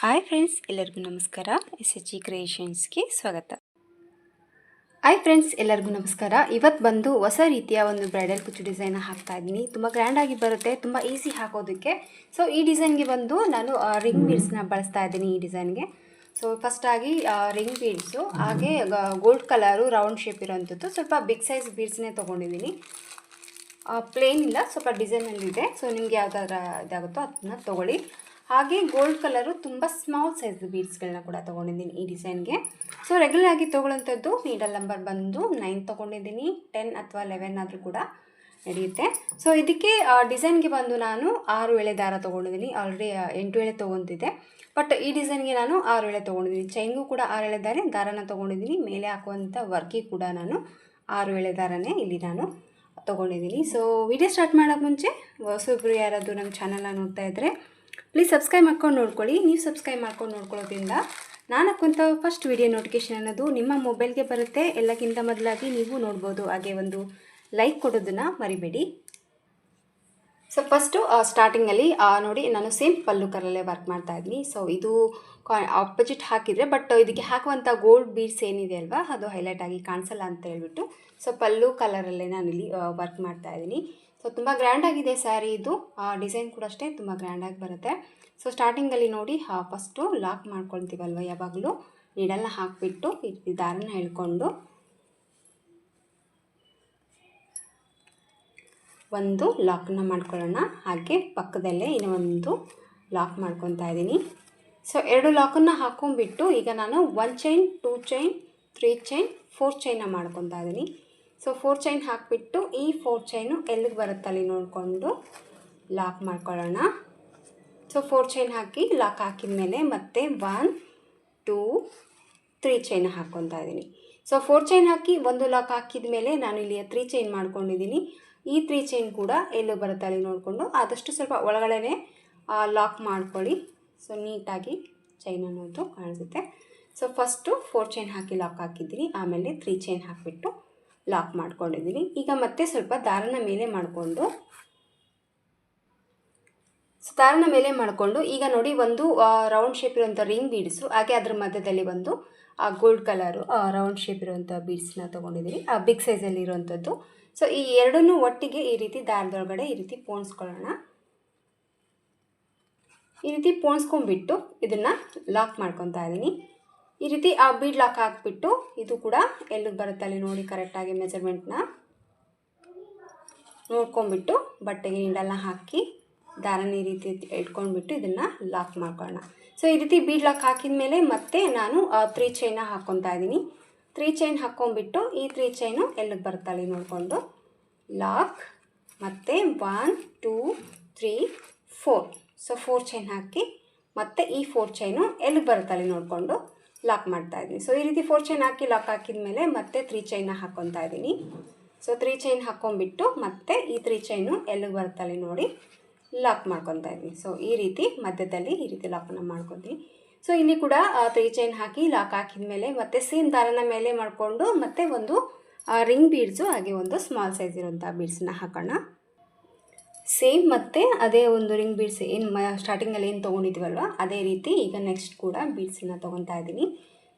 Hi friends ಎಲ್ಲರಿಗೂ ನಮಸ್ಕಾರ. S H G ಕ್ರಿಯೇಷನ್ಸ್ಗೆ ಸ್ವಾಗತ. ಹಾಯ್ ಫ್ರೆಂಡ್ಸ್ ಎಲ್ಲರಿಗೂ ನಮಸ್ಕಾರ. ಇವತ್ತು ಬಂದು ಹೊಸ ರೀತಿಯ ಒಂದು ಬ್ರೈಡಲ್ ಕುಚ್ಚು ಡಿಸೈನ್ ಹಾಕ್ತಾ ಇದ್ದೀನಿ. ತುಂಬ ಗ್ರ್ಯಾಂಡಾಗಿ ಬರುತ್ತೆ, ತುಂಬ ಈಸಿ ಹಾಕೋದಕ್ಕೆ. ಸೊ ಈ ಡಿಸೈನ್ಗೆ ಬಂದು ನಾನು ರಿಂಗ್ ಬೀಡ್ಸ್ನ ಬಳಸ್ತಾ ಇದ್ದೀನಿ ಈ ಡಿಸೈನ್ಗೆ ಸೊ ಫಸ್ಟಾಗಿ ರಿಂಗ್ ಬೀಡ್ಸು ಹಾಗೆ ಗೋಲ್ಡ್ ಕಲರು ರೌಂಡ್ ಶೇಪ್ ಇರೋವಂಥದ್ದು. ಸ್ವಲ್ಪ ಬಿಗ್ ಸೈಜ್ ಬೀಡ್ಸ್ನೇ ತೊಗೊಂಡಿದ್ದೀನಿ. ಪ್ಲೇನ್ ಇಲ್ಲ, ಸ್ವಲ್ಪ ಡಿಸೈನಲ್ಲಿದೆ ಸೊ ನಿಮ್ಗೆ ಯಾವ ಥರ ಇದಾಗುತ್ತೋ ಅದನ್ನ ತೊಗೊಳ್ಳಿ. ಹಾಗೆ ಗೋಲ್ಡ್ ಕಲರು ತುಂಬ ಸ್ಮಾಲ್ ಸೈಜ್ ಬೀಡ್ಸ್ಗಳನ್ನ ಕೂಡ ತೊಗೊಂಡಿದ್ದೀನಿ ಈ ಡಿಸೈನ್ಗೆ ಸೊ ರೆಗ್ಯುಲರ್ ಆಗಿ ತೊಗೊಳ್ಳೋಂಥದ್ದು ನೀಡಲ್ ನಂಬರ್ ಬಂದು ನೈನ್ ತೊಗೊಂಡಿದ್ದೀನಿ ಟೆನ್ ಅಥವಾ ಲೆವೆನ್ ಆದರೂ ಕೂಡ ನಡೆಯುತ್ತೆ. ಸೊ ಇದಕ್ಕೆ ಡಿಸೈನ್ಗೆ ಬಂದು ನಾನು ಆರು ಎಳೆ ದಾರ ತೊಗೊಂಡಿದ್ದೀನಿ. ಆಲ್ರೆಡಿ ಎಂಟು ಎಳೆ ತೊಗೊತಿದ್ದೆ ಬಟ್ ಈ ಡಿಸೈನ್ಗೆ ನಾನು ಆರು ಎಳೆ ತೊಗೊಂಡಿದ್ದೀನಿ. ಚೈನ್ಗೂ ಕೂಡ ಆರು ಎಳೆ ದಾರೆ, ದಾರನ ತೊಗೊಂಡಿದ್ದೀನಿ. ಮೇಲೆ ಹಾಕುವಂಥ ವರ್ಕಿ ಕೂಡ ನಾನು ಆರು ಎಳೆ ದಾರನೇ ಇಲ್ಲಿ ನಾನು ತೊಗೊಂಡಿದ್ದೀನಿ. ಸೊ ವಿಡಿಯೋ ಸ್ಟಾರ್ಟ್ ಮಾಡೋಕ್ಕೆ ಮುಂಚೆ, ಹೊಸಬ್ರು ಯಾರಾದರೂ ನಮ್ಮ ಚಾನಲ್ನ ನೋಡ್ತಾ ಇದ್ದರೆ ಪ್ಲೀಸ್ ಸಬ್ಸ್ಕ್ರೈಬ್ ಮಾಡ್ಕೊಂಡು ನೋಡ್ಕೊಳ್ಳಿ. ನೀವು ಸಬ್ಸ್ಕ್ರೈಬ್ ಮಾಡ್ಕೊಂಡು ನೋಡ್ಕೊಳ್ಳೋದ್ರಿಂದ ನಾನು ಫಸ್ಟ್ ವಿಡಿಯೋ ನೋಟಿಫಿಕೇಷನ್ ಅನ್ನೋದು ನಿಮ್ಮ ಮೊಬೈಲ್ಗೆ ಬರುತ್ತೆ. ಎಲ್ಲಕ್ಕಿಂತ ಮೊದಲಾಗಿ ನೀವು ನೋಡ್ಬೋದು. ಹಾಗೆ ಒಂದು ಲೈಕ್ ಕೊಡೋದನ್ನು ಮರಿಬೇಡಿ. ಸೊ ಫಸ್ಟು ಸ್ಟಾರ್ಟಿಂಗಲ್ಲಿ ನೋಡಿ, ನಾನು ಸೇಮ್ ಪಲ್ಲು ಕರಲ್ಲೇ ವರ್ಕ್ ಮಾಡ್ತಾ ಇದ್ದೀನಿ. ಸೊ ಇದು ಆಪೋಸಿಟ್ ಹಾಕಿದರೆ ಬಟ್ ಇದಕ್ಕೆ ಹಾಕುವಂಥ ಗೋಲ್ಡ್ ಬೀಡ್ಸ್ ಏನಿದೆ ಅಲ್ವಾ, ಅದು ಹೈಲೈಟ್ ಆಗಿ ಕಾಣಿಸಲ್ಲ ಅಂತ ಹೇಳ್ಬಿಟ್ಟು ಸೊ ಪಲ್ಲು ಕಲರಲ್ಲೇ ಇಲ್ಲಿ ವರ್ಕ್ ಮಾಡ್ತಾ ಇದ್ದೀನಿ. ಸೊ ತುಂಬ ಗ್ರ್ಯಾಂಡಾಗಿದೆ ಸ್ಯಾರಿ ಇದು. ಆ ಡಿಸೈನ್ ಕೂಡ ಅಷ್ಟೇ ತುಂಬ ಗ್ರ್ಯಾಂಡಾಗಿ ಬರುತ್ತೆ. ಸೊ ಸ್ಟಾರ್ಟಿಂಗಲ್ಲಿ ನೋಡಿ ಫಸ್ಟು ಲಾಕ್ ಮಾಡ್ಕೊಳ್ತೀವಲ್ವ ಯಾವಾಗಲೂ? ನೀಡಲ್ನ ಹಾಕಿಬಿಟ್ಟು ಈ ದಾರನ ಹೇಳ್ಕೊಂಡು ಒಂದು ಲಾಕ್ನ ಮಾಡ್ಕೊಳ್ಳೋಣ. ಹಾಗೆ ಪಕ್ಕದಲ್ಲೇ ಇನ್ನೊಂದು ಲಾಕ್ ಮಾಡ್ಕೊತಾ ಇದ್ದೀನಿ. ಸೊ ಎರಡು ಲಾಕನ್ನು ಹಾಕೊಂಡ್ಬಿಟ್ಟು ಈಗ ನಾನು one chain two chain three chain four chain ಮಾಡ್ಕೊತಾ ಇದ್ದೀನಿ. ಸೊ ಫೋರ್ ಚೈನ್ ಹಾಕಿಬಿಟ್ಟು ಈ ಫೋರ್ ಚೈನು ಎಲ್ಲಿಗೆ ಬರುತ್ತಲ್ಲಿ ನೋಡಿಕೊಂಡು ಲಾಕ್ ಮಾಡ್ಕೊಳ್ಳೋಣ. ಸೊ ಫೋರ್ ಚೈನ್ ಹಾಕಿ ಲಾಕ್ ಹಾಕಿದ ಮೇಲೆ ಮತ್ತೆ ಒನ್ ಟೂ ತ್ರೀ ಚೈನ್ ಹಾಕ್ಕೊತಾ ಇದ್ದೀನಿ. ಸೊ ಫೋರ್ ಚೈನ್ ಹಾಕಿ ಒಂದು ಲಾಕ್ ಹಾಕಿದ ಮೇಲೆ ನಾನು ಇಲ್ಲಿ ತ್ರೀ ಚೈನ್ ಮಾಡ್ಕೊಂಡಿದ್ದೀನಿ. ಈ ತ್ರೀ ಚೈನ್ ಕೂಡ ಎಲ್ಲೂ ಬರುತ್ತೆ ಅಲ್ಲಿ ನೋಡಿಕೊಂಡು ಆದಷ್ಟು ಸ್ವಲ್ಪ ಒಳಗಡೆ ಲಾಕ್ ಮಾಡ್ಕೊಳ್ಳಿ. ಸೊ ನೀಟಾಗಿ ಚೈನ್ ಅನ್ನೋದು ಕಾಣಿಸುತ್ತೆ. ಸೊ ಫಸ್ಟು ಫೋರ್ ಚೈನ್ ಹಾಕಿ ಲಾಕ್ ಹಾಕಿದ್ದೀನಿ. ಆಮೇಲೆ ತ್ರೀ ಚೈನ್ ಹಾಕಿಬಿಟ್ಟು ಲಾಕ್ ಮಾಡ್ಕೊಂಡಿದ್ದೀನಿ. ಈಗ ಮತ್ತೆ ಸ್ವಲ್ಪ ದಾರನ ಮೇಲೆ ಮಾಡಿಕೊಂಡು ದಾರನ ಮೇಲೆ ಮಾಡಿಕೊಂಡು, ಈಗ ನೋಡಿ ಒಂದು ರೌಂಡ್ ಶೇಪ್ ಇರುವಂಥ ರಿಂಗ್ ಬೀಡ್ಸು ಹಾಗೆ ಅದ್ರ ಮಧ್ಯದಲ್ಲಿ ಒಂದು ಗೋಲ್ಡ್ ಕಲರು ರೌಂಡ್ ಶೇಪ್ ಇರುವಂಥ ಬೀಡ್ಸ್ನ ತೊಗೊಂಡಿದ್ದೀನಿ. ಆ ಬಿಗ್ ಸೈಜಲ್ಲಿ ಇರುವಂಥದ್ದು. ಸೊ ಈ ಎರಡನ್ನೂ ಒಟ್ಟಿಗೆ ಈ ರೀತಿ ದಾರದೊಳಗಡೆ ಈ ರೀತಿ ಪೋಣಿಸ್ಕೊಳ್ಳೋಣ. ಈ ರೀತಿ ಪೋಣಿಸ್ಕೊಂಡ್ಬಿಟ್ಟು ಇದನ್ನು ಲಾಕ್ ಮಾಡ್ಕೊತಾ ಇದ್ದೀನಿ. ಈ ರೀತಿ ಆ ಬೀಡ್ ಲಾಕ್ ಹಾಕ್ಬಿಟ್ಟು ಇದು ಕೂಡ ಎಲ್ಲಿಗೆ ಬರುತ್ತೆ ಅಲ್ಲಿ ನೋಡಿ ಕರೆಕ್ಟಾಗಿ ಮೆಜರ್ಮೆಂಟ್ನ ನೋಡ್ಕೊಂಬಿಟ್ಟು ಬಟ್ಟೆಗೆ ಹಿಂಡೆಲ್ಲ ಹಾಕಿ, ದಾರನ ಈ ರೀತಿ ಇಟ್ಕೊಂಡ್ಬಿಟ್ಟು ಇದನ್ನು ಲಾಕ್ ಮಾಡ್ಕೊಳ್ಳೋಣ. ಸೊ ಈ ರೀತಿ ಬೀಡ್ ಲಾಕ್ ಹಾಕಿದ ಮೇಲೆ ಮತ್ತೆ ನಾನು ತ್ರೀ ಚೈನ ಹಾಕ್ಕೊತಾ ಇದ್ದೀನಿ. ತ್ರೀ ಚೈನ್ ಹಾಕ್ಕೊಂಬಿಟ್ಟು ಈ ತ್ರೀ ಚೈನು ಎಲ್ಲಿಗೆ ಬರ್ತಾಳೆ ಅಲ್ಲಿ ನೋಡಿಕೊಂಡು. ಲಾಕ್ ಮತ್ತು one two three four so four chain ಹಾಕಿ ಮತ್ತು ಈ ಫೋರ್ ಚೈನು ಎಲ್ಲಿಗೆ ಬರ್ತಾಳೆ ಅಲ್ಲಿ ನೋಡಿಕೊಂಡು. ಲಾಕ್ ಮಾಡ್ತಾ ಇದ್ದೀನಿ. ಸೊ ಈ ರೀತಿ ಫೋರ್ ಚೈನ್ ಹಾಕಿ ಲಾಕ್ ಹಾಕಿದ ಮೇಲೆ ಮತ್ತೆ ತ್ರೀ ಚೈನ್ ಹಾಕ್ಕೊತಾ ಇದ್ದೀನಿ. ಸೊ ತ್ರೀ ಚೈನ್ ಹಾಕ್ಕೊಂಬಿಟ್ಟು ಮತ್ತೆ ಈ ತ್ರೀ ಚೈನು ಎಲ್ಲಿಗೆ ಬರ್ತಾಳೆ ನೋಡಿ ಲಾಕ್ ಮಾಡ್ಕೊತಾ ಇದ್ದೀನಿ. ಸೊ ಈ ರೀತಿ ಮಧ್ಯದಲ್ಲಿ ಈ ರೀತಿ ಲಾಕನ್ನು ಮಾಡ್ಕೊತೀನಿ. ಸೊ ಇಲ್ಲಿ ಕೂಡ ತ್ರೀ ಚೈನ್ ಹಾಕಿ ಲಾಕ್ ಹಾಕಿದ ಮೇಲೆ ಮತ್ತೆ ಸೇಮ್ ದಾರನ ಮೇಲೆ ಮಾಡಿಕೊಂಡು ಮತ್ತೆ ಒಂದು ರಿಂಗ್ ಬೀಡ್ಸು ಹಾಗೆ ಒಂದು ಸ್ಮಾಲ್ ಸೈಜ್ ಇರುವಂಥ ಬೀಡ್ಸನ್ನ ಹಾಕೋಣ. ಸೇಮ್ ಮತ್ತು ಅದೇ ಒಂದು ರಿಂಗ್ ಬೀಡ್ಸ್ ಏನು ಮ ಸ್ಟಾರ್ಟಿಂಗಲ್ಲಿ ಏನು ತೊಗೊಂಡಿದ್ವಲ್ವ, ಅದೇ ರೀತಿ ಈಗ ನೆಕ್ಸ್ಟ್ ಕೂಡ ಬೀಡ್ಸನ್ನ ತೊಗೊತಾ ಇದ್ದೀನಿ.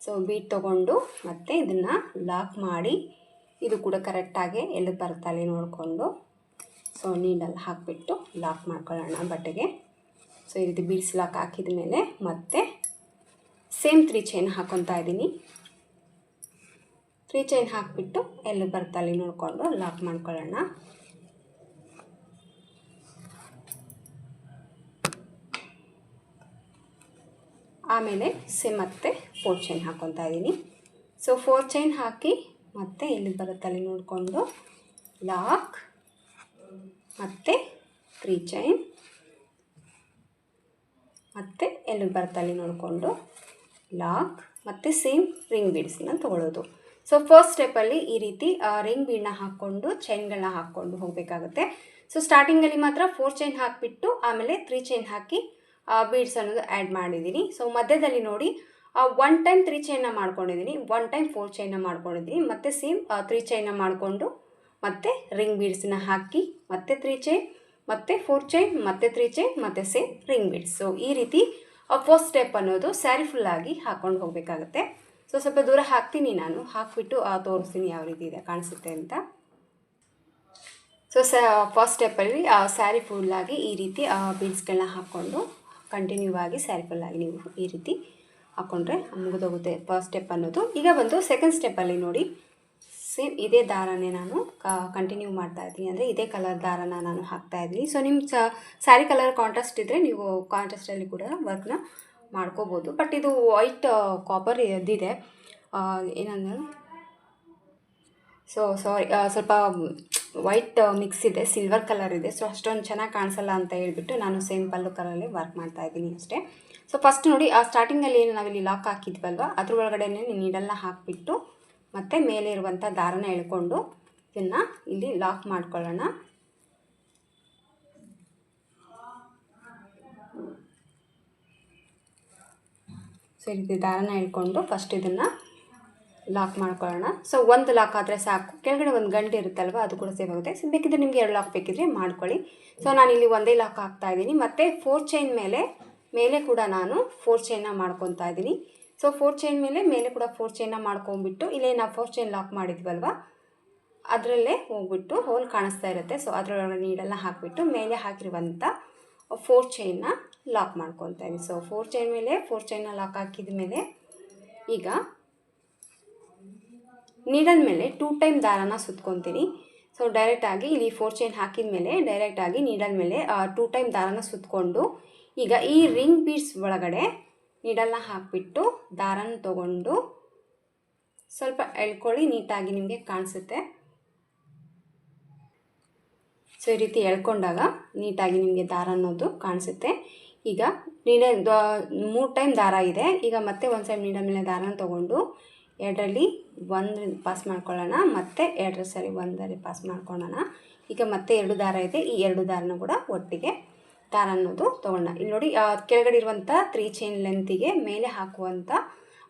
ಸೊ ಬೀಟ್ ತೊಗೊಂಡು ಮತ್ತೆ ಇದನ್ನು ಲಾಕ್ ಮಾಡಿ, ಇದು ಕೂಡ ಕರೆಕ್ಟಾಗಿ ಎಲ್ಲಿ ಬರ್ತಾಲೆ ನೋಡಿಕೊಂಡು ಸೊ ನೀಡಲ್ಲಿ ಹಾಕಿಬಿಟ್ಟು ಲಾಕ್ ಮಾಡ್ಕೊಳ್ಳೋಣ ಬಟ್ಟೆಗೆ. ಸೊ ಈ ರೀತಿ ಬೀಡ್ಸ್ ಲಾಕ್ ಹಾಕಿದ ಮೇಲೆ ಮತ್ತೆ ಸೇಮ್ ತ್ರೀ ಚೈನ್ ಹಾಕೊತಾ ಇದ್ದೀನಿ. ತ್ರೀ ಚೈನ್ ಹಾಕಿಬಿಟ್ಟು ಎಲ್ಲಿ ಬರ್ತಾಲೆ ನೋಡಿಕೊಂಡು ಲಾಕ್ ಮಾಡ್ಕೊಳ್ಳೋಣ. ಆಮೇಲೆ ಸೇಮ್ ಮತ್ತೆ ಫೋರ್ ಚೈನ್ ಹಾಕ್ಕೊತಾ ಇದ್ದೀನಿ. ಸೊ ಫೋರ್ ಚೈನ್ ಹಾಕಿ ಮತ್ತೆ ಇಲ್ಲಿ ಬರುತ್ತಲ್ಲಿ ನೋಡಿಕೊಂಡು ಲಾಕ್ ಮತ್ತೆ ತ್ರೀ ಚೈನ್ ಮತ್ತೆ ಎಲ್ಲಿ ಬರ್ತಲ್ಲಿ ನೋಡಿಕೊಂಡು ಲಾಕ್ ಮತ್ತು ಸೇಮ್ ರಿಂಗ್ ಬೀಡ್ಸನ್ನ ತೊಗೊಳ್ಳೋದು. ಸೊ ಫಸ್ಟ್ ಸ್ಟೆಪ್ಪಲ್ಲಿ ಈ ರೀತಿ ರಿಂಗ್ ಬೀಡನ್ನ ಹಾಕ್ಕೊಂಡು ಚೈನ್ಗಳನ್ನ ಹಾಕ್ಕೊಂಡು ಹೋಗಬೇಕಾಗುತ್ತೆ. ಸೊ ಸ್ಟಾರ್ಟಿಂಗಲ್ಲಿ ಮಾತ್ರ ಫೋರ್ ಚೈನ್ ಹಾಕಿಬಿಟ್ಟು ಆಮೇಲೆ ತ್ರೀ ಚೈನ್ ಹಾಕಿ ಬೀಡ್ಸ್ ಅನ್ನೋದು ಆ್ಯಡ್ ಮಾಡಿದ್ದೀನಿ. ಸೊ ಮಧ್ಯದಲ್ಲಿ ನೋಡಿ ಒನ್ ಟೈಮ್ ತ್ರೀ ಚೈನ್ನ ಮಾಡ್ಕೊಂಡಿದ್ದೀನಿ. ಒನ್ ಟೈಮ್ ಫೋರ್ ಚೈನ್ನ ಮಾಡ್ಕೊಂಡಿದ್ದೀನಿ. ಮತ್ತು ಸೇಮ್ ತ್ರೀ ಚೈನ್ನ ಮಾಡಿಕೊಂಡು, ಮತ್ತೆ ರಿಂಗ್ ಬೀಡ್ಸನ್ನ ಹಾಕಿ, ಮತ್ತೆ ತ್ರೀ ಚೈನ್ ಮತ್ತು ಫೋರ್ ಚೈನ್ ಮತ್ತು ತ್ರೀ ಚೈನ್ ಮತ್ತು ಸೇಮ್ ರಿಂಗ್ ಬೀಡ್ಸ್ ಸೊ ಈ ರೀತಿ ಫಸ್ಟ್ ಸ್ಟೆಪ್ ಅನ್ನೋದು ಸ್ಯಾರಿ ಫುಲ್ಲಾಗಿ ಹಾಕ್ಕೊಂಡು ಹೋಗಬೇಕಾಗತ್ತೆ. ಸೊ ಸ್ವಲ್ಪ ದೂರ ಹಾಕ್ತೀನಿ ನಾನು. ಹಾಕ್ಬಿಟ್ಟು ತೋರಿಸ್ತೀನಿ ಯಾವ ರೀತಿ ಇದೆ, ಕಾಣಿಸುತ್ತೆ ಅಂತ. ಸೊ ಸ ಫಸ್ಟ್ ಸ್ಟೆಪ್ಪಲ್ಲಿ ಸ್ಯಾರಿ ಫುಲ್ಲಾಗಿ ಈ ರೀತಿ ಬೀಡ್ಸ್ಗಳನ್ನ ಹಾಕ್ಕೊಂಡು ಕಂಟಿನ್ಯೂ ಆಗಿ ಸ್ಯಾರಿ ಆಗಿ ನೀವು ಈ ರೀತಿ ಹಾಕ್ಕೊಂಡ್ರೆ ಮುಗಿದೋಗುತ್ತೆ ಫಸ್ಟ್ ಸ್ಟೆಪ್ ಅನ್ನೋದು. ಈಗ ಬಂದು ಸೆಕೆಂಡ್ ಸ್ಟೆಪ್ಪಲ್ಲಿ ನೋಡಿ. ಸೇಮ್ ಇದೇ ದಾರನೇ ನಾನು ಕಂಟಿನ್ಯೂ ಮಾಡ್ತಾ ಇದ್ದೀನಿ. ಅಂದರೆ ಇದೇ ಕಲರ್ ದಾರನ ನಾನು ಹಾಕ್ತಾ ಇದ್ದೀನಿ. ಸೊ ನಿಮ್ಮ ಸ್ಯಾರಿ ಕಲರ್ ಕಾಂಟ್ರಾಸ್ಟ್ ಇದ್ದರೆ ನೀವು ಕಾಂಟ್ರಾಸ್ಟಲ್ಲಿ ಕೂಡ ವರ್ಕ್ನ ಮಾಡ್ಕೋಬೋದು. ಬಟ್ ಇದು ವೈಟ್ ಕಾಪರ್ ಇದ್ದಿದೆ. ಏನಂದ್ರೆ ಸೊ ಸಾರಿ ಸ್ವಲ್ಪ ವೈಟ್ ಮಿಕ್ಸ್ ಇದೆ ಸಿಲ್ವರ್ ಕಲರ್ ಇದೆ. ಸೊ ಅಷ್ಟೊಂದು ಚೆನ್ನಾಗಿ ಕಾಣಿಸಲ್ಲ ಅಂತ ಹೇಳ್ಬಿಟ್ಟು ನಾನು ಸೇಮ್ ಪಲ್ಲು ಕಲರಲ್ಲಿ ವರ್ಕ್ ಮಾಡ್ತಾ ಇದ್ದೀನಿ ಅಷ್ಟೇ. ಸೊ ಫಸ್ಟ್ ನೋಡಿ, ಆ ಸ್ಟಾರ್ಟಿಂಗಲ್ಲಿ ಏನು ನಾವಿಲ್ಲಿ ಲಾಕ್ ಹಾಕಿದ್ವಲ್ವ ಅದ್ರ ಒಳಗಡೆನೇ ನೀಡಲ್ನ ಹಾಕಿಬಿಟ್ಟು ಮತ್ತು ಮೇಲೆ ಇರುವಂಥ ದಾರನ ಎಳ್ಕೊಂಡು ಇದನ್ನು ಇಲ್ಲಿ ಲಾಕ್ ಮಾಡ್ಕೊಳ್ಳೋಣ. ಸೊ ಇಲ್ಲಿ ದಾರನ ಎಳ್ಕೊಂಡು ಫಸ್ಟ್ ಇದನ್ನು ಲಾಕ್ ಮಾಡ್ಕೊಳ್ಳೋಣ. ಸೊ ಒಂದು ಲಾಕ್ ಆದರೆ ಸಾಕು. ಕೆಳಗಡೆ ಒಂದು ಗಂಟೆ ಇರುತ್ತಲ್ವ, ಅದು ಕೂಡ ಸೇವ್ ಆಗುತ್ತೆ. ಸೊ ಬೇಕಿದ್ರೆ ನಿಮಗೆ ಎರಡು ಲಾಕ್ ಬೇಕಿದ್ರೆ ಮಾಡ್ಕೊಳ್ಳಿ. ಸೊ ನಾನು ಇಲ್ಲಿ ಒಂದೇ ಲಾಕ್ ಹಾಕ್ತಾ ಇದ್ದೀನಿ. ಮತ್ತು ಫೋರ್ ಚೈನ್ ಮೇಲೆ ಮೇಲೆ ಕೂಡ ನಾನು ಫೋರ್ ಚೈನ್ನ ಮಾಡ್ಕೊತಾ ಇದ್ದೀನಿ. ಸೊ ಫೋರ್ ಚೈನ್ ಮೇಲೆ ಮೇಲೆ ಕೂಡ ಫೋರ್ ಚೈನ್ನ ಮಾಡ್ಕೊಂಬಿಟ್ಟು ಇಲ್ಲೇ ನಾವು ಫೋರ್ ಚೈನ್ ಲಾಕ್ ಮಾಡಿದ್ವಲ್ವ, ಅದರಲ್ಲೇ ಹೋಗ್ಬಿಟ್ಟು ಹೋಲ್ ಕಾಣಿಸ್ತಾ ಇರುತ್ತೆ. ಸೊ ಅದರೊಳಗೆ ನೀಡೆಲ್ಲ ಹಾಕಿಬಿಟ್ಟು, ಮೇಲೆ ಹಾಕಿರುವಂಥ ಫೋರ್ ಚೈನ್ನ ಲಾಕ್ ಮಾಡ್ಕೊತಾ ಇದ್ದೀನಿ. ಸೊ ಫೋರ್ ಚೈನ್ ಮೇಲೆ ಫೋರ್ ಚೈನ್ನ ಲಾಕ್ ಹಾಕಿದ ಮೇಲೆ ಈಗ ನೀಡಲ್ ಮೇಲೆ ಟೂ ಟೈಮ್ ದಾರನ ಸುತ್ಕೊತೀನಿ. ಸೊ ಡೈರೆಕ್ಟಾಗಿ ಇಲ್ಲಿ ಫೋರ್ ಚೈನ್ ಹಾಕಿದ ಮೇಲೆ ಡೈರೆಕ್ಟಾಗಿ ನೀಡಲ್ ಮೇಲೆ ಟೂ ಟೈಮ್ ದಾರನ ಸುತ್ಕೊಂಡು, ಈಗ ಈ ರಿಂಗ್ ಬೀಡ್ಸ್ ಒಳಗಡೆ ನೀಡಲ್ನ ಹಾಕಿಬಿಟ್ಟು ದಾರನ ತಗೊಂಡು ಸ್ವಲ್ಪ ಎಳ್ಕೊಳ್ಳಿ, ನೀಟಾಗಿ ನಿಮಗೆ ಕಾಣಿಸುತ್ತೆ. ಸೊ ಈ ರೀತಿ ಎಳ್ಕೊಂಡಾಗ ನೀಟಾಗಿ ನಿಮಗೆ ದಾರ ಅನ್ನೋದು ಕಾಣಿಸುತ್ತೆ. ಈಗ ನೀಡ ಮೂರು ಟೈಮ್ ದಾರ ಇದೆ. ಈಗ ಮತ್ತೆ ಒಂದು ಸೈಡ್ ನೀಡಲ್ ಮೇಲೆ ದಾರನ ತೊಗೊಂಡು ಎರಡರಲ್ಲಿ ಒಂದು ಪಾಸ್ ಮಾಡ್ಕೊಳ್ಳೋಣ, ಮತ್ತು ಎರಡರ ಸರಿ ಒಂದರಲ್ಲಿ ಪಾಸ್ ಮಾಡ್ಕೊಳ್ಳೋಣ. ಈಗ ಮತ್ತೆ ಎರಡು ದಾರ ಇದೆ, ಈ ಎರಡು ದಾರನ ಕೂಡ ಒಟ್ಟಿಗೆ ದಾರ ಅನ್ನೋದು ತೊಗೊಳ್ಳೋಣ ಇಲ್ಲಿ ನೋಡಿ ಕೆಳಗಡೆ ಇರುವಂಥ ತ್ರೀ ಚೈನ್ ಲೆಂತಿಗೆ ಮೇಲೆ ಹಾಕುವಂಥ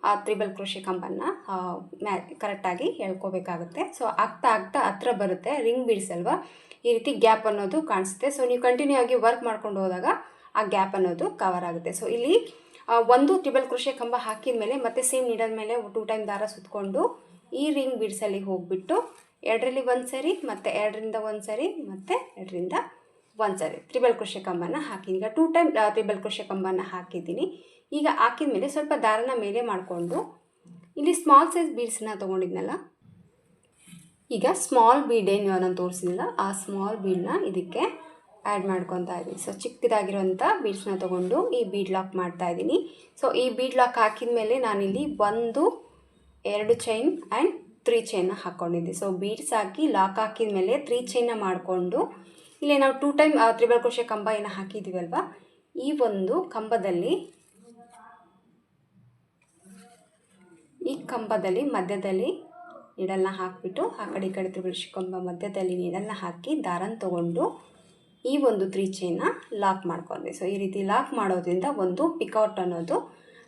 ಆ ತ್ರಿಬಲ್ ಕೃಷಿ ಕಂಬನ್ನ ಮ್ಯಾ ಕರೆಕ್ಟಾಗಿ ಹೇಳ್ಕೋಬೇಕಾಗುತ್ತೆ. ಸೊ ಆಗ್ತಾ ಆಗ್ತಾ ಹತ್ರ ಬರುತ್ತೆ ರಿಂಗ್ ಬಿಡಿಸಲ್ವ ಈ ರೀತಿ ಗ್ಯಾಪ್ ಅನ್ನೋದು ಕಾಣಿಸುತ್ತೆ. ಸೊ ನೀವು ಕಂಟಿನ್ಯೂ ಆಗಿ ವರ್ಕ್ ಮಾಡ್ಕೊಂಡು ಹೋದಾಗ ಆ ಗ್ಯಾಪ್ ಅನ್ನೋದು ಕವರ್ ಆಗುತ್ತೆ. ಸೊ ಇಲ್ಲಿ ಒಂದು ತ್ರಿಬಲ್ ಕೃಷಿ ಕಂಬ ಹಾಕಿದ ಮೇಲೆ ಮತ್ತೆ ಸೇಮ್ ನೀಡಲ್ ಮೇಲೆ ಟೂ ಟೈಮ್ ದಾರ ಸುತ್ತಕೊಂಡು ಈ ರಿಂಗ್ ಬೀಡ್ಸಲ್ಲಿ ಹೋಗ್ಬಿಟ್ಟು ಎರಡರಲ್ಲಿ ಒಂದು ಸರಿ ಮತ್ತು ಎರಡರಿಂದ ಒಂದು ಸರಿ ಮತ್ತು ಎರಡರಿಂದ ಒಂದು ಸರಿ ತ್ರಿಬಲ್ ಕೃಷಿ ಕಂಬನ ಹಾಕಿದ್ದೀನಿ. ಈಗ ಟೂ ಟೈಮ್ ತ್ರಿಬಲ್ ಕೃಷಿ ಕಂಬನ ಹಾಕಿದ್ದೀನಿ. ಈಗ ಹಾಕಿದ ಮೇಲೆ ಸ್ವಲ್ಪ ದಾರನ ಮೇಲೆ ಮಾಡಿಕೊಂಡು ಇಲ್ಲಿ ಸ್ಮಾಲ್ ಸೈಜ್ ಬೀಡ್ಸನ್ನ ತೊಗೊಂಡಿದ್ನಲ್ಲ? ಈಗ ಸ್ಮಾಲ್ ಬೀಡ್ ಏನು ನಾನು ತೋರಿಸಿಲ್ಲ ಆ ಸ್ಮಾಲ್ ಬೀಡನ್ನ ಇದಕ್ಕೆ ಆ್ಯಡ್ ಮಾಡ್ಕೊತಾ ಇದ್ದೀನಿ. ಸೊ ಚಿಕ್ಕದಾಗಿರುವಂಥ ಬೀಡ್ಸ್ನ ತೊಗೊಂಡು ಈ ಬೀಡ್ ಲಾಕ್ ಮಾಡ್ತಾ ಇದ್ದೀನಿ. ಸೊ ಈ ಬೀಡ್ ಲಾಕ್ ಹಾಕಿದ ಮೇಲೆ ನಾನಿಲ್ಲಿ ಒಂದು, ಎರಡು ಚೈನ್ ಆ್ಯಂಡ್ ತ್ರೀ ಚೈನ್ನ ಹಾಕ್ಕೊಂಡಿದ್ದೆ ಸೊ ಬೀಡ್ಸ್ ಹಾಕಿ ಲಾಕ್ ಹಾಕಿದ ಮೇಲೆ ತ್ರೀ ಚೈನ್ನ ಮಾಡಿಕೊಂಡು, ಇಲ್ಲಿ ನಾವು ಟೂ ಟೈಮ್ ತ್ರಿಬಲ್ ಕ್ರೋಶೆ ಕಂಬ ಏನು ಹಾಕಿದ್ದೀವಲ್ವ? ಈ ಒಂದು ಕಂಬದಲ್ಲಿ, ಈ ಕಂಬದಲ್ಲಿ ಮಧ್ಯದಲ್ಲಿ ನೀಡಲ್ನ ಹಾಕಿಬಿಟ್ಟು, ಆ ಕಡೆ ಈ ಕಡೆ ತ್ರಿಬಲ್ ಕಂಬ ಮಧ್ಯದಲ್ಲಿ ನೀಡಲ್ನ ಹಾಕಿ ದಾರನ ತೊಗೊಂಡು ಈ ಒಂದು ತ್ರೀ ಚೈನ್ನ ಲಾಕ್ ಮಾಡ್ಕೊಂಡೆ. ಸೊ ಈ ರೀತಿ ಲಾಕ್ ಮಾಡೋದ್ರಿಂದ ಒಂದು ಪಿಕೌಟ್ ಅನ್ನೋದು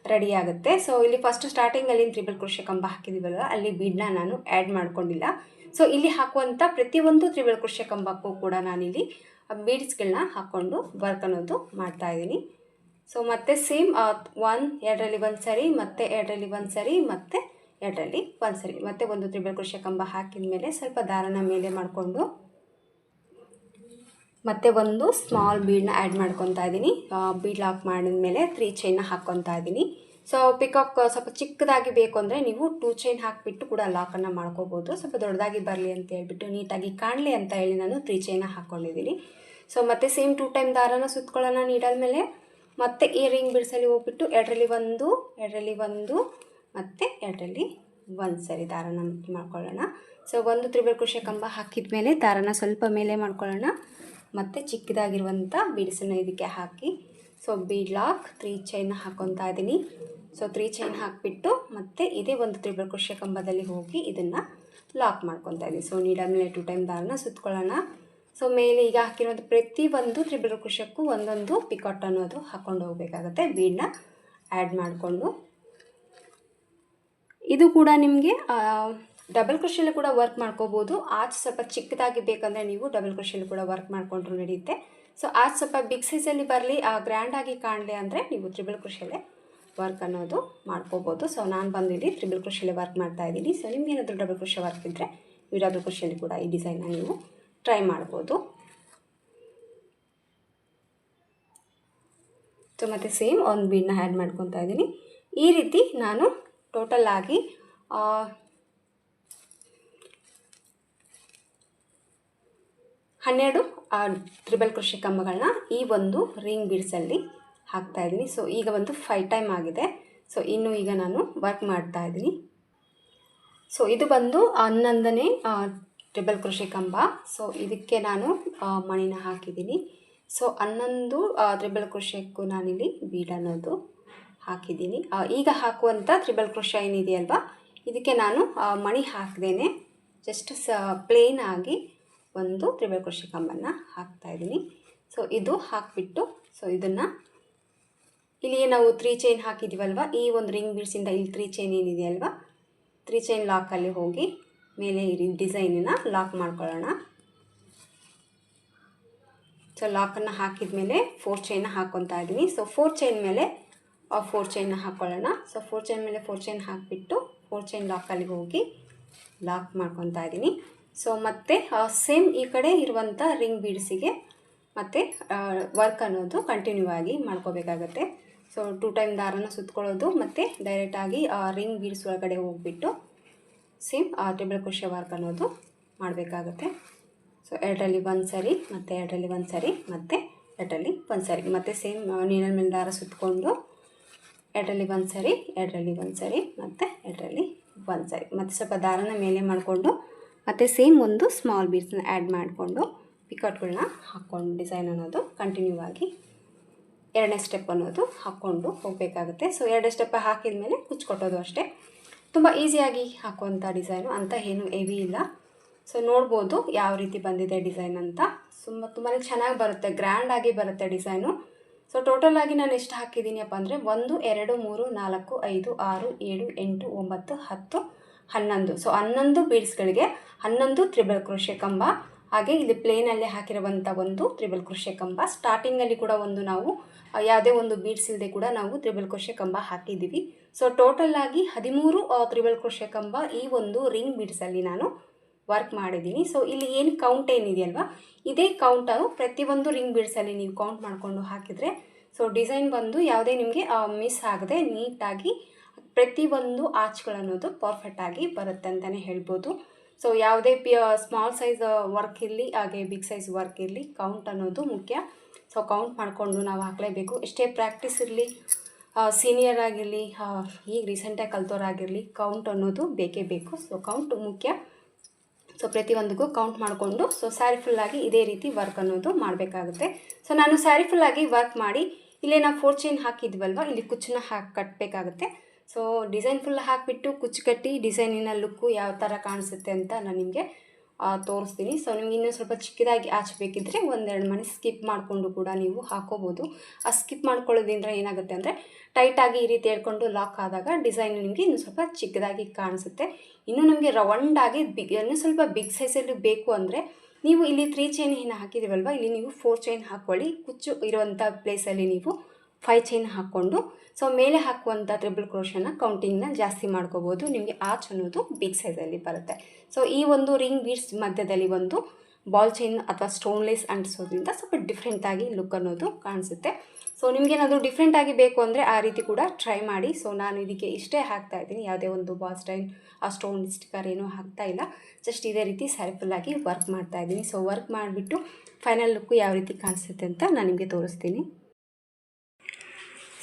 ರೆಡಿ ಆಗುತ್ತೆ. ಸೊ ಇಲ್ಲಿ ಫಸ್ಟ್ ಸ್ಟಾರ್ಟಿಂಗಲ್ಲಿ ತ್ರಿಬಲ್ ಕೃಷಿ ಕಂಬ ಹಾಕಿದ್ದೀವಲ್ವ ಅಲ್ಲಿ ಬೀಡನ್ನ ನಾನು ಆ್ಯಡ್ ಮಾಡ್ಕೊಂಡಿಲ್ಲ. ಸೊ ಇಲ್ಲಿ ಹಾಕುವಂಥ ಪ್ರತಿಯೊಂದು ತ್ರಿಬಲ್ ಕ್ರೋಶೆ ಕಂಬಕ್ಕೂ ಕೂಡ ನಾನಿಲ್ಲಿ ಬೀಡ್ಸ್ಗಳನ್ನ ಹಾಕ್ಕೊಂಡು ವರ್ಕ್ ಅನ್ನೋದು ಮಾಡ್ತಾ ಇದ್ದೀನಿ. ಸೊ ಮತ್ತೆ ಸೇಮ್ ಒನ್ ಎರಡರಲ್ಲಿ ಒಂದು ಸರಿ, ಮತ್ತೆ ಎರಡರಲ್ಲಿ ಒಂದು ಸರಿ, ಮತ್ತೆ ಎರಡರಲ್ಲಿ ಒಂದು ಸರಿ. ಮತ್ತೆ ಒಂದು ತ್ರಿಬಲ್ ಕೃಷಿ ಕಂಬ ಹಾಕಿದ ಮೇಲೆ ಸ್ವಲ್ಪ ದಾರನ ಮೇಲೆ ಮಾಡಿಕೊಂಡು ಮತ್ತೆ ಒಂದು ಸ್ಮಾಲ್ ಬೀಡನ್ನ ಆ್ಯಡ್ ಮಾಡ್ಕೊತಾ ಇದ್ದೀನಿ. ಬೀಡ್ ಲಾಕ್ ಮಾಡಿದ ಮೇಲೆ ತ್ರೀ ಚೈನ್ನ ಹಾಕ್ಕೊತಾ ಇದ್ದೀನಿ. ಸೊ ಪಿಕಾಕ್ ಸ್ವಲ್ಪ ಚಿಕ್ಕದಾಗಿ ಬೇಕು ಅಂದರೆ ನೀವು ಟೂ ಚೈನ್ ಹಾಕಿಬಿಟ್ಟು ಕೂಡ ಲಾಕನ್ನು ಮಾಡ್ಕೋಬೋದು. ಸ್ವಲ್ಪ ದೊಡ್ಡದಾಗಿ ಬರಲಿ ಅಂತ ಹೇಳ್ಬಿಟ್ಟು ನೀಟಾಗಿ ಕಾಣಲಿ ಅಂತ ಹೇಳಿ ನಾನು ತ್ರೀ ಚೈನ ಹಾಕ್ಕೊಂಡಿದ್ದೀನಿ ಸೊ ಮತ್ತೆ ಸೇಮ್ ಟೂ ಟೈಮ್ ದಾರನ ಸುತ್ತಕೊಳ್ಳೋಣ ನೀಡಲ್ ಮೇಲೆ ಮತ್ತೆ ಈ ರಿಂಗ್ ಬಿಡ್ಸಲ್ಲಿ ಹೋಗ್ಬಿಟ್ಟು ಎರಡರಲ್ಲಿ ಒಂದು ಎರಡರಲ್ಲಿ ಒಂದು, ಮತ್ತು ಎರಡರಲ್ಲಿ ಒಂದು ಸರಿ ದಾರನ ಮಾಡ್ಕೊಳ್ಳೋಣ. ಸೊ ಒಂದು ತ್ರಿಬಲ್ ಕೃಷಿ ಕಂಬ ಹಾಕಿದ ಮೇಲೆ ದಾರನ ಸ್ವಲ್ಪ ಮೇಲೆ ಮಾಡ್ಕೊಳ್ಳೋಣ. ಮತ್ತು ಚಿಕ್ಕದಾಗಿರುವಂಥ ಬೀಡ್ಸನ್ನು ಇದಕ್ಕೆ ಹಾಕಿ. So bead lock three chain ಹಾಕ್ಕೊತಾ ಇದ್ದೀನಿ. ಸೊ ತ್ರೀ ಚೈನ್ ಹಾಕಿಬಿಟ್ಟು ಮತ್ತು ಇದೇ ಒಂದು ತ್ರಿಬಲ್ ಕೃಷಿ ಕಂಬದಲ್ಲಿ ಹೋಗಿ ಇದನ್ನು ಲಾಕ್ ಮಾಡ್ಕೊತಾ ಇದ್ದೀನಿ. ಸೊ ನೀಡಾದ್ಮೇಲೆ ಮೇಲೆ ಟು ಟೈಮ್ ದಾರನ ಸುತ್ತಕೊಳ್ಳೋಣ ಸೊ ಮೇಲೆ ಈಗ ಹಾಕಿರೋದು ಒಂದು ತ್ರಿಬಲ್ ಕೃಷಕ್ಕೂ ಒಂದೊಂದು ಪಿಕಾಟ್ ಅನ್ನೋದು ಹಾಕ್ಕೊಂಡು ಹೋಗಬೇಕಾಗತ್ತೆ. ಬೀಡನ್ನ ಆ್ಯಡ್ ಮಾಡಿಕೊಂಡು. ಇದು ಕೂಡ ನಿಮಗೆ ಡಬಲ್ ಕೃಷಿಯಲ್ಲಿ ಕೂಡ ವರ್ಕ್ ಮಾಡ್ಕೋಬೋದು. ಆಚೆ ಸ್ವಲ್ಪ ಚಿಕ್ಕದಾಗಿ ಬೇಕಂದರೆ ನೀವು ಡಬಲ್ ಕೃಷಿಯಲ್ಲಿ ಕೂಡ ವರ್ಕ್ ಮಾಡಿಕೊಂಡ್ರು ನಡೆಯುತ್ತೆ. ಸೊ ಅದು ಸ್ವಲ್ಪ ಬಿಗ್ ಸೈಜಲ್ಲಿ ಬರಲಿ ಗ್ರ್ಯಾಂಡಾಗಿ ಕಾಣಲಿ ಅಂದರೆ ನೀವು ತ್ರಿಬಲ್ ಕೃಷಿಯಲ್ಲೇ ವರ್ಕ್ ಅನ್ನೋದು ಮಾಡ್ಕೋಬೋದು. ಸೊ ನಾನು ಬಂದಿಲ್ಲಿ ತ್ರಿಬಲ್ ಕೃಷಿಯಲ್ಲೇ ವರ್ಕ್ ಮಾಡ್ತಾ ಇದ್ದೀನಿ. ಸೊ ನಿಮ್ಗೆ ಏನಾದರೂ ಡಬಲ್ ಕೃಷಿ ವರ್ಕ್ ಇದ್ದರೆ ನೀವು ಡಬಲ್ ಕೃಷಿಯಲ್ಲಿ ಕೂಡ ಈ ಡಿಸೈನ್ನ ನೀವು ಟ್ರೈ ಮಾಡ್ಬೋದು. ಸೊ ಮತ್ತು ಸೇಮ್ ಒಂದು ಬೀಡನ್ನ ಆ್ಯಡ್ ಮಾಡ್ಕೊತಾ ಇದ್ದೀನಿ. ಈ ರೀತಿ ನಾನು ಟೋಟಲ್ ಆಗಿ ಆ, ಹನ್ನೆರಡು ತ್ರಿಬಲ್ ಕೃಷಿ ಕಂಬಗಳನ್ನ ಈ ಒಂದು ರಿಂಗ್ ಬೀಡ್ಸಲ್ಲಿ ಹಾಕ್ತಾ ಇದ್ದೀನಿ. ಸೊ ಈಗ ಒಂದು ಫೈವ್ ಟೈಮ್ ಆಗಿದೆ. ಸೊ ಇನ್ನು ಈಗ ನಾನು ವರ್ಕ್ ಮಾಡ್ತಾ ಇದ್ದೀನಿ. ಸೊ ಇದು ಬಂದು ಹನ್ನೊಂದನೇ ಟ್ರಿಬಲ್ ಕೃಷಿ ಕಂಬ. ಸೊ ಇದಕ್ಕೆ ನಾನು ಮಣಿನ ಹಾಕಿದ್ದೀನಿ. ಸೊ ಹನ್ನೊಂದು ತ್ರಿಬಲ್ ಕೃಷಿಯಕ್ಕೂ ನಾನಿಲ್ಲಿ ಬೀಡ್ ಅನ್ನೋದು ಹಾಕಿದ್ದೀನಿ. ಈಗ ಹಾಕುವಂಥ ತ್ರಿಬಲ್ ಕೃಷಿ ಏನಿದೆಯಲ್ವಾ, ಇದಕ್ಕೆ ನಾನು ಮಣಿ ಹಾಕ್ದೇನೆ ಜಸ್ಟ್ ಸ ಪ್ಲೇನ್ ಆಗಿ ಒಂದು ತ್ರಿಬಲ್ ಕೃಷಿ ಕಂಬನ ಹಾಕ್ತಾಯಿದ್ದೀನಿ ಸೊ ಇದು ಹಾಕಿಬಿಟ್ಟು ಸೊ ಇದನ್ನು ಇಲ್ಲಿ ನಾವು ತ್ರೀ ಚೈನ್ ಹಾಕಿದ್ದೀವಲ್ವ ಈ ಒಂದು ರಿಂಗ್ ಬೀಡ್ಸಿಂದ ಇಲ್ಲಿ ತ್ರೀ ಚೈನ್ ಏನಿದೆ ಅಲ್ವಾ? ತ್ರೀ ಚೈನ್ ಲಾಕಲ್ಲಿ ಹೋಗಿ ಮೇಲೆ ಈ ಡಿಸೈನನ್ನು ಲಾಕ್ ಮಾಡ್ಕೊಳ್ಳೋಣ. ಸೊ ಲಾಕನ್ನು ಹಾಕಿದ ಮೇಲೆ ಫೋರ್ ಚೈನ್ ಹಾಕ್ಕೊತಾ ಇದ್ದೀನಿ. ಸೊ ಫೋರ್ ಚೈನ್ ಮೇಲೆ ಫೋರ್ ಚೈನ್ ಹಾಕ್ಕೊಳ್ಳೋಣ ಸೊ ಫೋರ್ ಚೈನ್ ಮೇಲೆ ಫೋರ್ ಚೈನ್ ಹಾಕಿಬಿಟ್ಟು ಫೋರ್ ಚೈನ್ ಲಾಕಲ್ಲಿ ಹೋಗಿ ಲಾಕ್ ಮಾಡ್ಕೊತಾ ಇದ್ದೀನಿ. ಸೊ ಮತ್ತೆ ಸೇಮ್ ಈ ಕಡೆ ಇರುವಂಥ ರಿಂಗ್ ಬೀಡ್ಸಿಗೆ ಮತ್ತು ವರ್ಕ್ ಅನ್ನೋದು ಕಂಟಿನ್ಯೂ ಆಗಿ ಮಾಡ್ಕೋಬೇಕಾಗತ್ತೆ. ಸೊ ಟೂ ಟೈಮ್ ದಾರನ ಸುತ್ಕೊಳ್ಳೋದು ಮತ್ತು ಡೈರೆಕ್ಟಾಗಿ ರಿಂಗ್ ಬೀಡ್ಸ್ ಒಳಗಡೆ ಹೋಗ್ಬಿಟ್ಟು ಸೇಮ್ ಟೇಬಲ್ ಕೃಷಿ ವರ್ಕ್ ಅನ್ನೋದು ಮಾಡಬೇಕಾಗತ್ತೆ. ಸೊ ಎರಡರಲ್ಲಿ ಒಂದು ಸರಿ, ಮತ್ತು ಎರಡರಲ್ಲಿ ಒಂದು ಸರಿ, ಮತ್ತು ಎರಡರಲ್ಲಿ ಒಂದು ಸರಿ, ಮತ್ತು ಸೇಮ್ ನೀರಿನ ಮೇಲೆ ದಾರ ಸುತ್ತಕೊಂಡು ಎರಡರಲ್ಲಿ ಒಂದು ಸರಿ, ಎರಡರಲ್ಲಿ ಒಂದು ಸರಿ, ಮತ್ತು ಎರಡರಲ್ಲಿ ಒಂದು ಸರಿ, ಮತ್ತು ಸ್ವಲ್ಪ ದಾರನ ಮೇಲೆ ಮಾಡಿಕೊಂಡು ಮತ್ತು ಸೇಮ್ ಒಂದು ಸ್ಮಾಲ್ ಬೀಡ್ಸ್ನ ಆ್ಯಡ್ ಮಾಡಿಕೊಂಡು ಪಿಕಟ್ಗಳನ್ನ ಹಾಕ್ಕೊಂಡು ಡಿಸೈನ್ ಅನ್ನೋದು ಕಂಟಿನ್ಯೂ ಆಗಿ ಎರಡನೇ ಸ್ಟೆಪ್ ಅನ್ನೋದು ಹಾಕ್ಕೊಂಡು ಹೋಗಬೇಕಾಗುತ್ತೆ. ಸೊ ಎರಡನೇ ಸ್ಟೆಪ್ ಹಾಕಿದ ಮೇಲೆ ಕುಚ್ಕೊಟ್ಟೋದು ಅಷ್ಟೇ. ತುಂಬ ಈಸಿಯಾಗಿ ಹಾಕುವಂಥ ಡಿಸೈನು ಅಂತ ಏನು ಹೆವಿ ಇಲ್ಲ. ಸೊ ನೋಡ್ಬೋದು ಯಾವ ರೀತಿ ಬಂದಿದೆ ಡಿಸೈನ್ ಅಂತ. ತುಂಬ ತುಂಬಾ ಚೆನ್ನಾಗಿ ಬರುತ್ತೆ ಗ್ರ್ಯಾಂಡಾಗಿ ಬರುತ್ತೆ ಡಿಸೈನು ಸೊ ಆಗಿ ನಾನು ಎಷ್ಟು ಹಾಕಿದ್ದೀನಿಯಪ್ಪ ಅಂದರೆ ಒಂದು, ಎರಡು, ಮೂರು, ನಾಲ್ಕು, ಐದು, ಆರು, ಏಳು, ಎಂಟು, ಒಂಬತ್ತು, ಹತ್ತು ಹನ್ನೊಂದು. ಸೊ ಹನ್ನೊಂದು ಬೀಡ್ಸ್ಗಳಿಗೆ ಹನ್ನೊಂದು ತ್ರಿಬಲ್ ಕ್ರೋಶೆ ಕಂಬ. ಹಾಗೆ ಇಲ್ಲಿ ಪ್ಲೇನಲ್ಲಿ ಹಾಕಿರುವಂಥ ಒಂದು ತ್ರಿಬಲ್ ಕ್ರೋಶೆ ಕಂಬ. ಸ್ಟಾರ್ಟಿಂಗಲ್ಲಿ ಕೂಡ ಒಂದು ನಾವು ಯಾವುದೇ ಒಂದು ಬೀಡ್ಸ್ ಇಲ್ಲದೆ ಕೂಡ ನಾವು ತ್ರಿಬಲ್ ಕ್ರೋಶೆ ಕಂಬ ಹಾಕಿದ್ದೀವಿ. ಸೊ ಟೋಟಲ್ ಆಗಿ ಹದಿಮೂರು ತ್ರಿಬಲ್ ಕ್ರೋಶೆ ಕಂಬ ಈ ಒಂದು ರಿಂಗ್ ಬೀಡ್ಸಲ್ಲಿ ನಾನು ವರ್ಕ್ ಮಾಡಿದ್ದೀನಿ. ಸೊ ಇಲ್ಲಿ ಏನು ಕೌಂಟ್ ಏನಿದೆಯಲ್ವಾ ಇದೇ ಕೌಂಟು ಪ್ರತಿಯೊಂದು ರಿಂಗ್ ಬೀಡ್ಸಲ್ಲಿ ನೀವು ಕೌಂಟ್ ಮಾಡಿಕೊಂಡು ಹಾಕಿದರೆ ಸೊ ಡಿಸೈನ್ ಬಂದು ಯಾವುದೇ ನಿಮಗೆ ಮಿಸ್ ಆಗದೆ ನೀಟಾಗಿ ಪ್ರತಿಯೊಂದು ಆರ್ಚ್ಗಳನ್ನೋದು ಪರ್ಫೆಕ್ಟಾಗಿ ಬರುತ್ತೆ ಅಂತಲೇ ಹೇಳ್ಬೋದು. ಸೊ ಯಾವುದೇ ಪಿ ಸ್ಮಾಲ್ ಸೈಜ್ ವರ್ಕ್ ಇರಲಿ, ಹಾಗೆ ಬಿಗ್ ಸೈಜ್ ವರ್ಕ್ ಇರಲಿ ಕೌಂಟ್ ಅನ್ನೋದು ಮುಖ್ಯ. ಸೊ ಕೌಂಟ್ ಮಾಡಿಕೊಂಡು ನಾವು ಹಾಕಲೇಬೇಕು. ಎಷ್ಟೇ ಪ್ರಾಕ್ಟೀಸ್ ಇರಲಿ ಸೀನಿಯರ್ ಆಗಿರಲಿ ಈಗ ರೀಸೆಂಟಾಗಿ ಕಲ್ತೋರಾಗಿರಲಿ ಕೌಂಟ್ ಅನ್ನೋದು ಬೇಕೇ ಬೇಕು. ಸೊ ಕೌಂಟ್ ಮುಖ್ಯ. ಸೊ ಪ್ರತಿಯೊಂದಕ್ಕೂ ಕೌಂಟ್ ಮಾಡಿಕೊಂಡು ಸೊ ಸ್ಯಾರಿ ಫುಲ್ಲಾಗಿ ಇದೇ ರೀತಿ ವರ್ಕ್ ಅನ್ನೋದು ಮಾಡಬೇಕಾಗುತ್ತೆ. ಸೊ ನಾನು ಸ್ಯಾರಿ ಫುಲ್ಲಾಗಿ ವರ್ಕ್ ಮಾಡಿ, ಇಲ್ಲೇ ನಾವು ಫೋರ್ ಚೈನ್ ಹಾಕಿದ್ವಲ್ವ, ಇಲ್ಲಿ ಕುಚ್ಚನ್ನ ಹಾಕಿ ಕಟ್ಟಬೇಕಾಗುತ್ತೆ ಸೊ ಡಿಸೈನ್ ಫುಲ್ ಹಾಕಿಬಿಟ್ಟು ಕುಚ್ಚು ಕಟ್ಟಿ ಡಿಸೈನಿನ ಲುಕ್ಕು ಯಾವ ಥರ ಕಾಣಿಸುತ್ತೆ ಅಂತ ನಾನು ನಿಮಗೆ ತೋರಿಸ್ತೀನಿ. ಸೊ ನಿಮ್ಗೆ ಇನ್ನೂ ಸ್ವಲ್ಪ ಚಿಕ್ಕದಾಗಿ ಆಚಬೇಕಿದ್ರೆ ಒಂದೆರಡು ಮನೆ ಸ್ಕಿಪ್ ಮಾಡಿಕೊಂಡು ಕೂಡ ನೀವು ಹಾಕೋಬೋದು. ಆ ಸ್ಕಿಪ್ ಮಾಡ್ಕೊಳ್ಳೋದ್ರಿಂದ ಏನಾಗುತ್ತೆ ಅಂದರೆ ಟೈಟಾಗಿ ಈ ರೀತಿ ಹೇಳ್ಕೊಂಡು ಲಾಕ್ ಆದಾಗ ಡಿಸೈನ್ ನಿಮಗೆ ಇನ್ನೂ ಸ್ವಲ್ಪ ಚಿಕ್ಕದಾಗಿ ಕಾಣಿಸುತ್ತೆ. ಇನ್ನು ನಮಗೆ ರೌಂಡಾಗಿ ಬಿಗ್ ಇನ್ನೂ ಸ್ವಲ್ಪ ಬಿಗ್ ಸೈಜಲ್ಲಿ ಬೇಕು ಅಂದರೆ, ನೀವು ಇಲ್ಲಿ ತ್ರೀ ಚೈನ್ ಏನು ಹಾಕಿದ್ದೀವಲ್ವ ಇಲ್ಲಿ ನೀವು ಫೋರ್ ಚೈನ್ ಹಾಕ್ಕೊಳ್ಳಿ ಕುಚ್ಚು ಇರುವಂಥ ಪ್ಲೇಸಲ್ಲಿ ನೀವು ಫೈವ್ ಚೈನ್ ಹಾಕ್ಕೊಂಡು ಸೊ ಮೇಲೆ ಹಾಕುವಂಥ ಟ್ರಿಬಲ್ ಕ್ರೋಶನ ಕೌಂಟಿಂಗ್ನ ಜಾಸ್ತಿ ಮಾಡ್ಕೋಬೋದು. ನಿಮಗೆ ಆಚ್ ಅನ್ನೋದು ಬಿಗ್ ಸೈಜಲ್ಲಿ ಬರುತ್ತೆ. ಸೊ ಈ ಒಂದು ರಿಂಗ್ ಬೀಡ್ಸ್ ಮಧ್ಯದಲ್ಲಿ ಒಂದು ಬಾಲ್ ಚೈನ್ ಅಥವಾ ಸ್ಟೋನ್ಲೆಸ್ ಅಂಟಿಸೋದ್ರಿಂದ ಸ್ವಲ್ಪ ಡಿಫ್ರೆಂಟಾಗಿ ಲುಕ್ ಅನ್ನೋದು ಕಾಣಿಸುತ್ತೆ. ಸೊ ನಿಮಗೇನಾದರೂ ಡಿಫ್ರೆಂಟಾಗಿ ಬೇಕು ಅಂದರೆ ಆ ರೀತಿ ಕೂಡ ಟ್ರೈ ಮಾಡಿ. ಸೊ ನಾನು ಇದಕ್ಕೆ ಇಷ್ಟೇ ಹಾಕ್ತಾ ಇದ್ದೀನಿ. ಯಾವುದೇ ಒಂದು ಬಾಲ್ ಸ್ಟೈನ್ ಆ ಸ್ಟೋನ್ ಸ್ಟಿಕರ್ ಏನೂ ಹಾಕ್ತಾ ಇಲ್ಲ. ಜಸ್ಟ್ ಇದೇ ರೀತಿ ಸ್ಯಾರಿಫುಲ್ಲಾಗಿ ವರ್ಕ್ ಮಾಡ್ತಾ ಇದ್ದೀನಿ. ಸೊ ವರ್ಕ್ ಮಾಡಿಬಿಟ್ಟು ಫೈನಲ್ ಲುಕ್ಕು ಯಾವ ರೀತಿ ಕಾಣಿಸುತ್ತೆ ಅಂತ ನಾನು ನಿಮಗೆ ತೋರಿಸ್ತೀನಿ.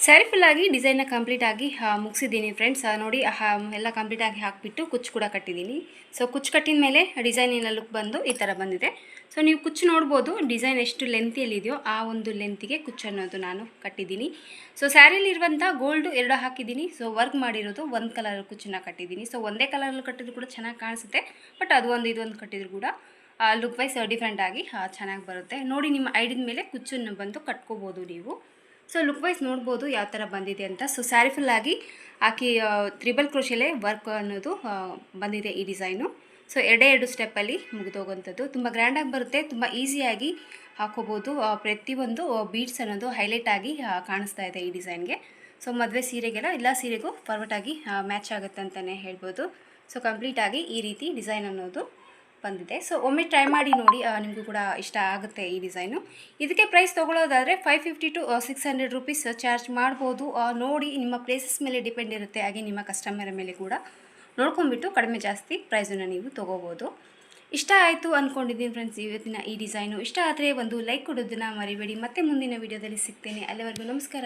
ಸ್ಯಾರಿ ಫುಲ್ಲಾಗಿ ಡಿಸೈನ್ನ ಕಂಪ್ಲೀಟಾಗಿ ಮುಗಿಸಿದ್ದೀನಿ ಫ್ರೆಂಡ್ಸ್ ನೋಡಿ ಎಲ್ಲ ಕಂಪ್ಲೀಟಾಗಿ ಹಾಕಿಬಿಟ್ಟು ಕುಚ್ಚು ಕೂಡ ಕಟ್ಟಿದ್ದೀನಿ. ಸೊ ಕುಚ್ಚು ಕಟ್ಟಿದ ಮೇಲೆ ಡಿಸೈನಿನ ಲುಕ್ ಬಂದು ಈ ಥರ ಬಂದಿದೆ. ಸೊ ನೀವು ಕುಚ್ಚು ನೋಡ್ಬೋದು ಡಿಸೈನ್ ಎಷ್ಟು ಲೆಂತಿಯಲ್ಲಿದೆಯೋ ಆ ಒಂದು ಲೆಂತಿಗೆ ಕುಚ್ಚು ಅನ್ನೋದು ನಾನು ಕಟ್ಟಿದ್ದೀನಿ. ಸೊ ಸ್ಯಾರಿಲಿರುವಂಥ ಗೋಲ್ಡು ಎರಡು ಹಾಕಿದ್ದೀನಿ. ಸೊ ವರ್ಕ್ ಮಾಡಿರೋದು ಒಂದು ಕಲರ್ ಕುಚ್ಚನ್ನ ಕಟ್ಟಿದ್ದೀನಿ. ಸೊ ಒಂದೇ ಕಲರಲ್ಲಿ ಕಟ್ಟಿದ್ರು ಕೂಡ ಚೆನ್ನಾಗಿ ಕಾಣಿಸುತ್ತೆ. ಬಟ್ ಅದು ಒಂದು ಇದೊಂದು ಕಟ್ಟಿದ್ರು ಕೂಡ ಲುಕ್ ವೈಸ್ ಡಿಫ್ರೆಂಟಾಗಿ ಚೆನ್ನಾಗಿ ಬರುತ್ತೆ. ನೋಡಿ, ನಿಮ್ಮ ಐಡಿದ ಮೇಲೆ ಕುಚ್ಚನ್ನು ಬಂದು ಕಟ್ಕೋಬೋದು ನೀವು. ಸೊ ಲುಕ್ ವೈಸ್ ನೋಡ್ಬೋದು ಯಾವ ಥರ ಬಂದಿದೆ ಅಂತ. ಸೊ ಸ್ಯಾರಿ ಫುಲ್ಲಾಗಿ ಹಾಕಿ ತ್ರಿಬಲ್ ಕ್ರೋಶಿಯಲ್ಲೇ ವರ್ಕ್ ಅನ್ನೋದು ಬಂದಿದೆ ಈ ಡಿಸೈನು ಸೊ ಎರಡೇ ಎರಡು ಸ್ಟೆಪ್ಪಲ್ಲಿ ಮುಗಿದೋಗುವಂಥದ್ದು ತುಂಬ ಗ್ರ್ಯಾಂಡಾಗಿ ಬರುತ್ತೆ, ತುಂಬ ಈಸಿಯಾಗಿ ಹಾಕೋಬೋದು. ಪ್ರತಿಯೊಂದು ಬೀಡ್ಸ್ ಅನ್ನೋದು ಹೈಲೈಟ್ ಆಗಿ ಕಾಣಿಸ್ತಾ ಇದೆ ಈ ಡಿಸೈನ್ಗೆ ಸೊ ಮದುವೆ ಸೀರೆಗೆಲ್ಲ ಎಲ್ಲ ಸೀರೆಗೂ ಪರ್ಫೆಕ್ಟಾಗಿ ಮ್ಯಾಚ್ ಆಗುತ್ತೆ ಅಂತಲೇ ಹೇಳ್ಬೋದು. ಸೊ ಕಂಪ್ಲೀಟಾಗಿ ಈ ರೀತಿ ಡಿಸೈನ್ ಅನ್ನೋದು ಬಂದಿದೆ. ಸೊ ಒಮ್ಮೆ ಟ್ರೈ ಮಾಡಿ ನೋಡಿ ನಿಮಗೂ ಕೂಡ ಇಷ್ಟ ಆಗುತ್ತೆ ಈ ಡಿಸೈನು ಇದಕ್ಕೆ price ತೊಗೊಳ್ಳೋದಾದರೆ five fifty to six hundred rupees charge ಮಾಡ್ಬೋದು. ನೋಡಿ ನಿಮ್ಮ ಪ್ಲೇಸಸ್ ಮೇಲೆ ಡಿಪೆಂಡ್ ಇರುತ್ತೆ, ಹಾಗೆ ನಿಮ್ಮ ಕಸ್ಟಮರ್ ಮೇಲೆ ಕೂಡ. ನೋಡ್ಕೊಂಬಿಟ್ಟು ಕಡಿಮೆ ಜಾಸ್ತಿ ಪ್ರೈಸನ್ನು ನೀವು ತೊಗೋಬೋದು. ಇಷ್ಟ ಆಯಿತು ಅಂದ್ಕೊಂಡಿದ್ದೀನಿ ಫ್ರೆಂಡ್ಸ್ ಇವತ್ತಿನ ಈ ಡಿಸೈನು ಇಷ್ಟ ಆದರೆ ಒಂದು ಲೈಕ್ ಕೊಡೋದನ್ನು ಮರಿಬೇಡಿ. ಮತ್ತೆ ಮುಂದಿನ ವೀಡಿಯೋದಲ್ಲಿ ಸಿಗ್ತೇನೆ. ಅಲ್ಲಿವರೆಗೂ ನಮಸ್ಕಾರ.